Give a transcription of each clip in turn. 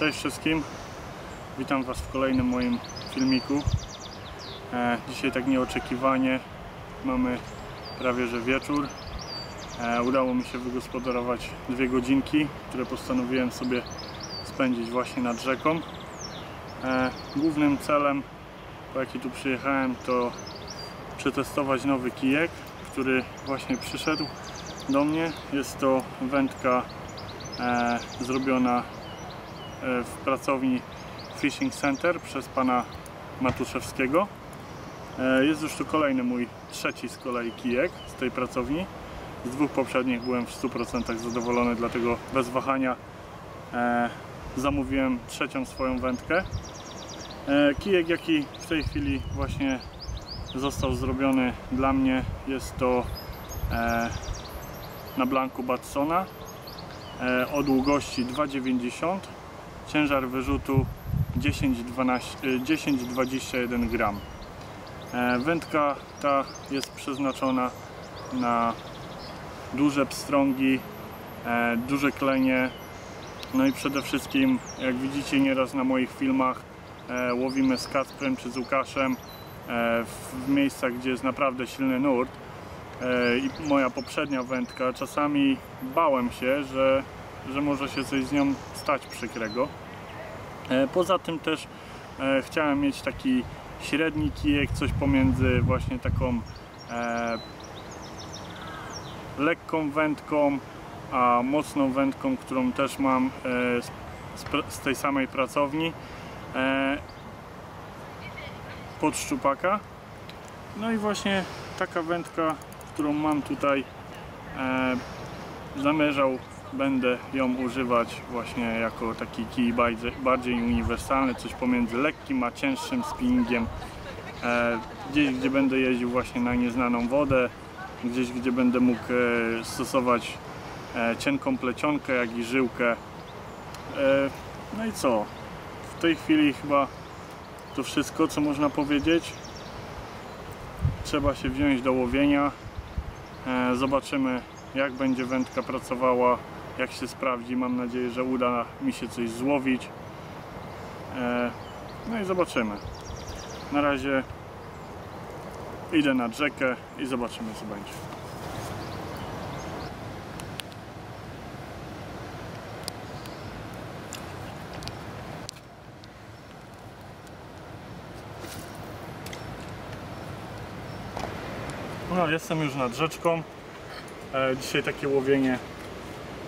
Cześć wszystkim, witam Was w kolejnym moim filmiku. E, dzisiaj tak nieoczekiwanie mamy prawie że wieczór. E, udało mi się wygospodarować dwie godzinki, które postanowiłem sobie spędzić właśnie nad rzeką. E, głównym celem, po jaki tu przyjechałem, to przetestować nowy kijek, który właśnie przyszedł do mnie. Jest to wędka e, zrobiona w pracowni Fishing Center przez pana Matuszewskiego. E, Jest już tu kolejny mój trzeci z kolei kijek z tej pracowni. Z dwóch poprzednich byłem w 100% zadowolony, dlatego bez wahania e, zamówiłem trzecią swoją wędkę. E, Kijek jaki w tej chwili właśnie został zrobiony dla mnie jest to e, na blanku Batsona e, o długości 2,90 ciężar wyrzutu 10-21 gram. E, wędka ta jest przeznaczona na duże pstrągi e, duże klenie. No i przede wszystkim jak widzicie nieraz na moich filmach e, łowimy z Kacprem czy z Łukaszem w miejscach gdzie jest naprawdę silny nurt. I moja poprzednia wędka, czasami bałem się, że, że może się coś z nią stać przykrego. E, Poza tym też e, chciałem mieć taki średni kijek, coś pomiędzy właśnie taką e, lekką wędką, a mocną wędką, którą też mam z, tej samej pracowni pod szczupaka. No i właśnie taka wędka którą mam tutaj zamierzał będę ją używać właśnie jako taki kij bardziej, uniwersalny, coś pomiędzy lekkim a cięższym spinningiem e, gdzieś gdzie będę jeździł właśnie na nieznaną wodę gdzieś gdzie będę mógł e, stosować e, cienką plecionkę jak i żyłkę. No i co? W tej chwili chyba to wszystko co można powiedzieć. Trzeba się wziąć do łowienia. Zobaczymy jak będzie wędka pracowała, jak się sprawdzi. Mam nadzieję, że uda mi się coś złowić. E, No i zobaczymy. Na razie idę nad rzekę i zobaczymy co będzie. No, jestem już nad rzeczką. E, dzisiaj takie łowienie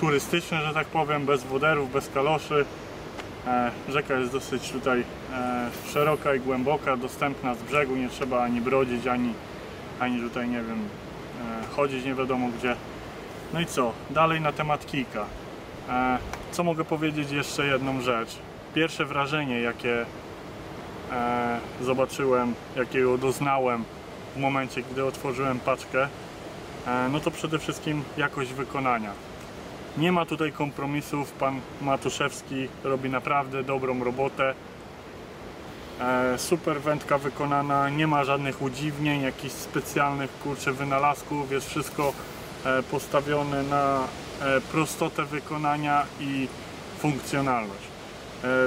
turystyczne, że tak powiem, bez woderów, bez kaloszy. E, rzeka jest dosyć tutaj e, szeroka i głęboka, dostępna z brzegu, nie trzeba ani brodzić, ani, ani tutaj, nie wiem, e, chodzić nie wiadomo gdzie. No i co? Dalej na temat kijka. Co mogę powiedzieć jeszcze jedną rzecz? Pierwsze wrażenie, jakie zobaczyłem, jakiego doznałem w momencie, gdy otworzyłem paczkę, no to przede wszystkim jakość wykonania. Nie ma tutaj kompromisów, pan Matuszewski robi naprawdę dobrą robotę. E, Super wędka wykonana, nie ma żadnych udziwnień, jakichś specjalnych kurczę wynalazków, jest wszystko e, postawione na e, prostotę wykonania i funkcjonalność.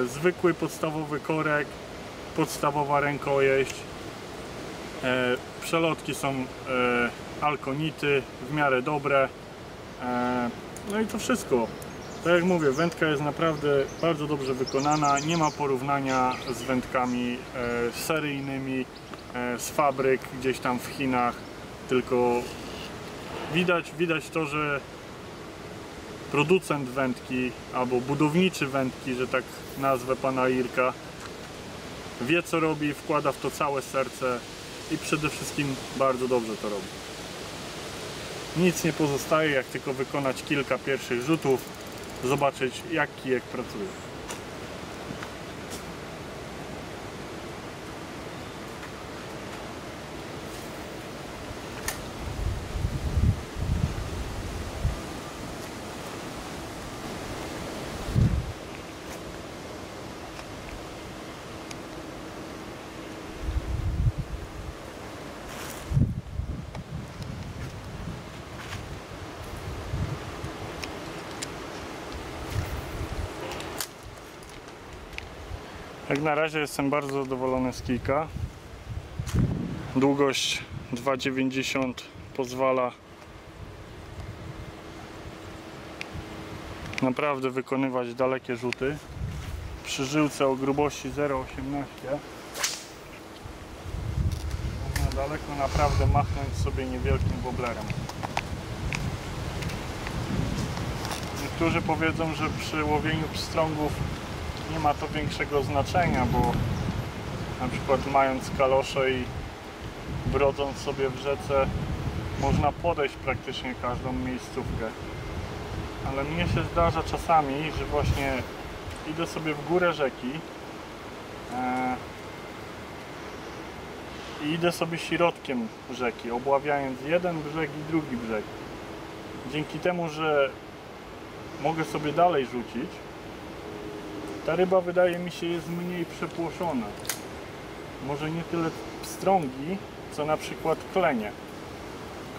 Zwykły podstawowy korek, podstawowa rękojeść, przelotki są alkonity, w miarę dobre. No i to wszystko. Tak jak mówię, wędka jest naprawdę bardzo dobrze wykonana. Nie ma porównania z wędkami e, seryjnymi e, z fabryk gdzieś tam w Chinach. Tylko widać, widać to, że producent wędki albo budowniczy wędki, że tak nazwę pana Irka, wie co robi, wkłada w to całe serce i przede wszystkim bardzo dobrze to robi. Nic nie pozostaje, jak tylko wykonać kilka pierwszych rzutów, zobaczyć jak kijek pracuje. Jak na razie jestem bardzo zadowolony z kijka. Długość 2,90 pozwala naprawdę wykonywać dalekie rzuty. Przy żyłce o grubości 0,18 można daleko naprawdę machnąć sobie niewielkim woblerem. Niektórzy powiedzą, że przy łowieniu pstrągów nie ma to większego znaczenia, bo na przykład mając kalosze i brodząc sobie w rzece można podejść praktycznie każdą miejscówkę. Ale mnie się zdarza czasami, że właśnie idę sobie w górę rzeki e, i idę sobie środkiem rzeki, obławiając jeden brzeg i drugi brzeg. Dzięki temu, że mogę sobie dalej rzucić, ta ryba wydaje mi się jest mniej przepłoszona. Może nie tyle pstrągi, co na przykład klenie,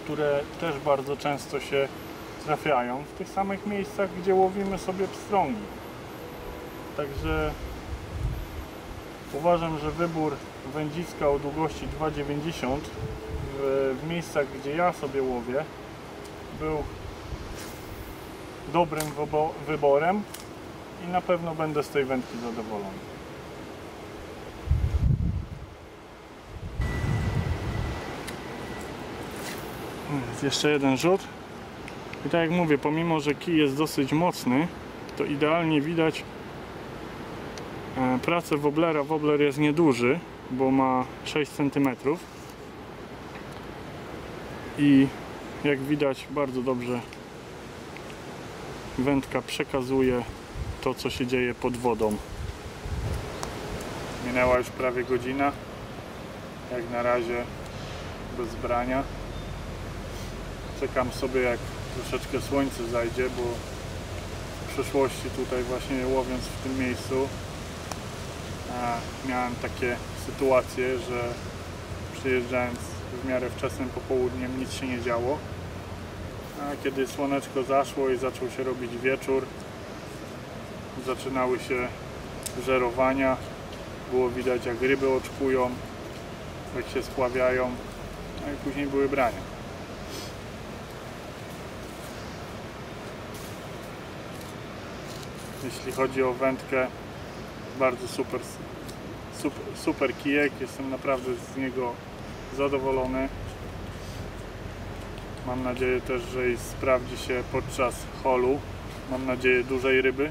które też bardzo często się trafiają w tych samych miejscach, gdzie łowimy sobie pstrągi. Także uważam, że wybór wędziska o długości 2,90 w, w miejscach, gdzie ja sobie łowię, był dobrym wybo- wyborem i na pewno będę z tej wędki zadowolony. Jest jeszcze jeden rzut. I tak jak mówię, pomimo, że kij jest dosyć mocny, to idealnie widać e, pracę woblera. Wobler jest nieduży, bo ma 6 cm. I jak widać bardzo dobrze wędka przekazuje to, co się dzieje pod wodą. Minęła już prawie godzina. Jak na razie bez brania. Czekam sobie jak troszeczkę słońce zajdzie, bo w przeszłości tutaj właśnie łowiąc w tym miejscu miałem takie sytuacje, że przyjeżdżając w miarę wczesnym popołudniem nic się nie działo. A kiedy słoneczko zaszło i zaczął się robić wieczór, zaczynały się żerowania. Było widać jak ryby oczkują, jak się spławiają, no i później były brania. Jeśli chodzi o wędkę, bardzo super, super, super kijek, jestem naprawdę z niego zadowolony. Mam nadzieję też, że i sprawdzi się podczas holu. Mam nadzieję dużej ryby.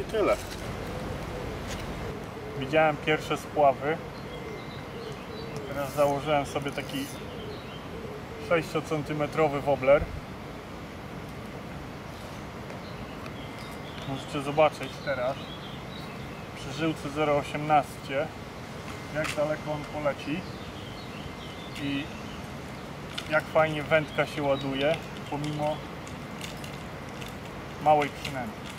I tyle. Widziałem pierwsze spławy. Teraz założyłem sobie taki 6 cm wobler. Możecie zobaczyć teraz przy żyłce 0,18 jak daleko on poleci i jak fajnie wędka się ładuje pomimo małej przynęty.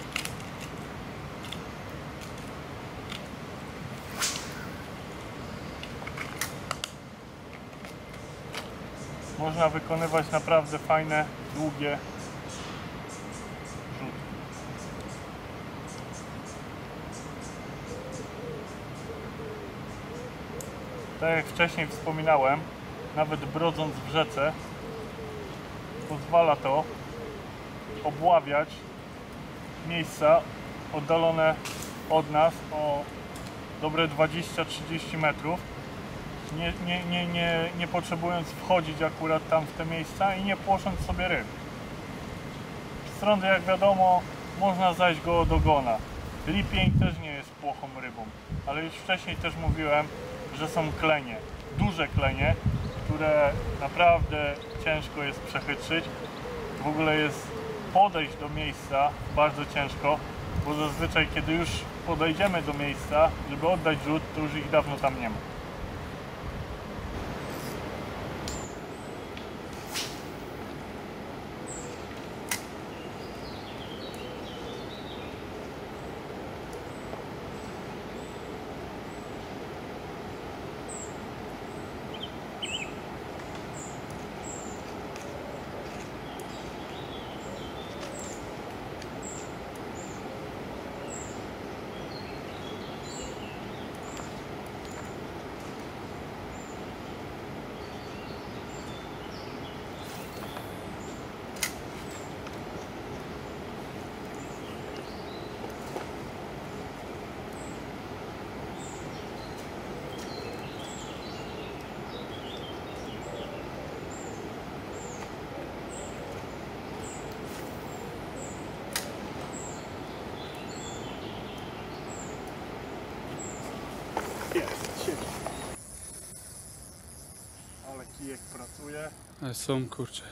Można wykonywać naprawdę fajne, długie rzuty. Tak jak wcześniej wspominałem, nawet brodząc w rzece, pozwala to obławiać miejsca oddalone od nas o dobre 20-30 metrów, nie, nie, nie, nie, nie potrzebując wchodzić akurat tam w te miejsca i nie płosząc sobie ryb. Strądy, jak wiadomo, można zajść go do gona. Lipień też nie jest płochą rybą, ale już wcześniej też mówiłem, że są klenie, duże klenie, które naprawdę ciężko jest przechytrzyć. W ogóle jest podejść do miejsca bardzo ciężko, bo zazwyczaj kiedy już podejdziemy do miejsca, żeby oddać rzut, to już ich dawno tam nie ma. Ale są kurcze.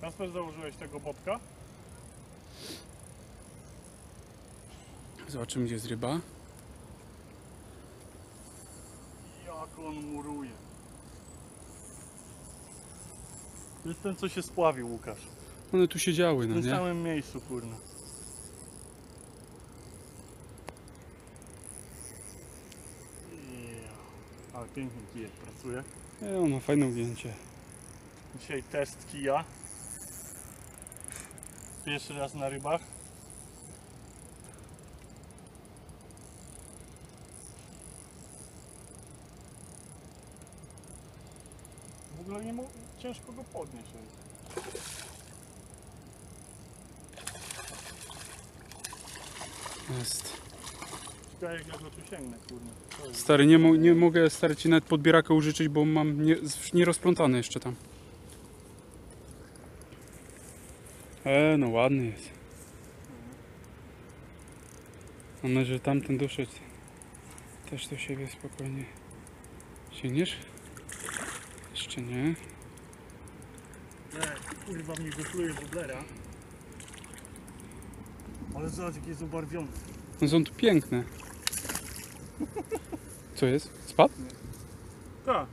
Kasper założyłeś tego bobka? Zobaczymy gdzie jest ryba. Jak on muruje. To jest ten, co się spławił, Łukasz. One tu siedziały, W no tym nie? samym miejscu, kurna. Ja. Ale pięknie kijek pracuje. Nie, on ma fajne ujęcie. Dzisiaj test kija. Pierwszy raz na rybach. W ogóle nie mo- ciężko go podnieść. jest. Jest. Ciekawe jak ja go tu sięgnę, kurde. Stary, nie, mo nie mogę stary ci nawet podbieraka użyczyć, bo mam nie, nierozplątany jeszcze tam. E, no ładny jest. Mam nadzieję, że tamten doszedł też do siebie spokojnie. Sięgniesz? Jeszcze nie. Nie, kurwa mnie wypluje bublera. Ale zobacz jaki jest ubarwiony. No są tu piękne. Co jest? Spadł? Tak.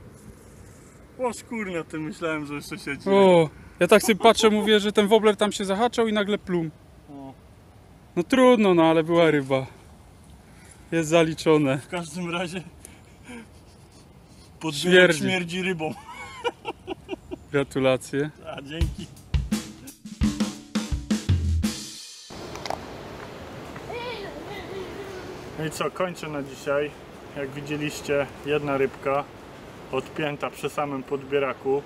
O szkurna, ty myślałem, że jeszcze siedzi. O, ja tak sobie patrzę, mówię, że ten wobler tam się zahaczał i nagle plum. O. No trudno, no ale była ryba. Jest zaliczone. W każdym razie podbierak Śmierdzi. śmierdzi rybą. Gratulacje. A dzięki. No i co, kończę na dzisiaj. Jak widzieliście, jedna rybka odpięta przy samym podbieraku.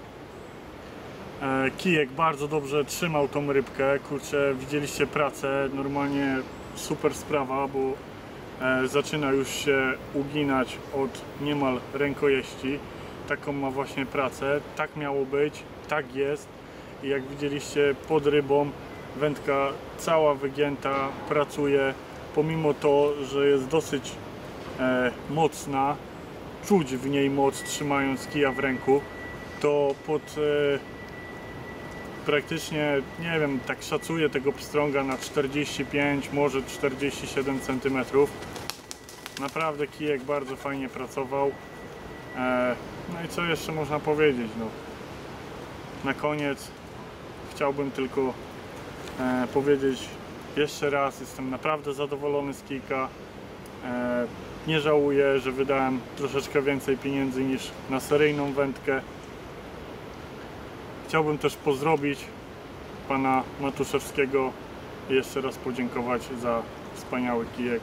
E, kijek bardzo dobrze trzymał tą rybkę. Kurczę, widzieliście pracę. Normalnie super sprawa, bo e, zaczyna już się uginać od niemal rękojeści. Taką ma właśnie pracę. Tak miało być, tak jest. I jak widzieliście pod rybą wędka cała wygięta, pracuje. Pomimo to, że jest dosyć e, mocna, czuć w niej moc trzymając kija w ręku, to pod e, praktycznie, nie wiem, tak szacuję tego pstrąga na 45, może 47 cm. Naprawdę kijek bardzo fajnie pracował. E, no i co jeszcze można powiedzieć? No. Na koniec chciałbym tylko e, powiedzieć jeszcze raz, jestem naprawdę zadowolony z kijka. E, nie żałuję, że wydałem troszeczkę więcej pieniędzy niż na seryjną wędkę. Chciałbym też pozdrowić pana Matuszewskiego i jeszcze raz podziękować za wspaniały kijek.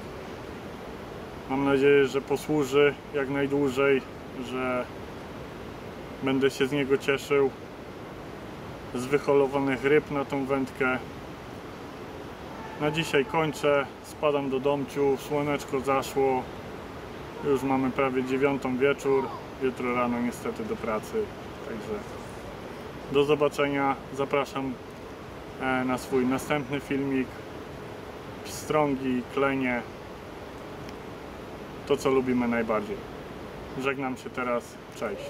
Mam nadzieję, że posłuży jak najdłużej, że będę się z niego cieszył. Z wyholowanych ryb na tą wędkę. Na dzisiaj kończę, spadam do domciu, słoneczko zaszło. Już mamy prawie dziewiątą wieczór. Jutro rano niestety do pracy. Także do zobaczenia. Zapraszam e, na swój następny filmik. Pstrągi, klenie. To co lubimy najbardziej. Żegnam się teraz. Cześć.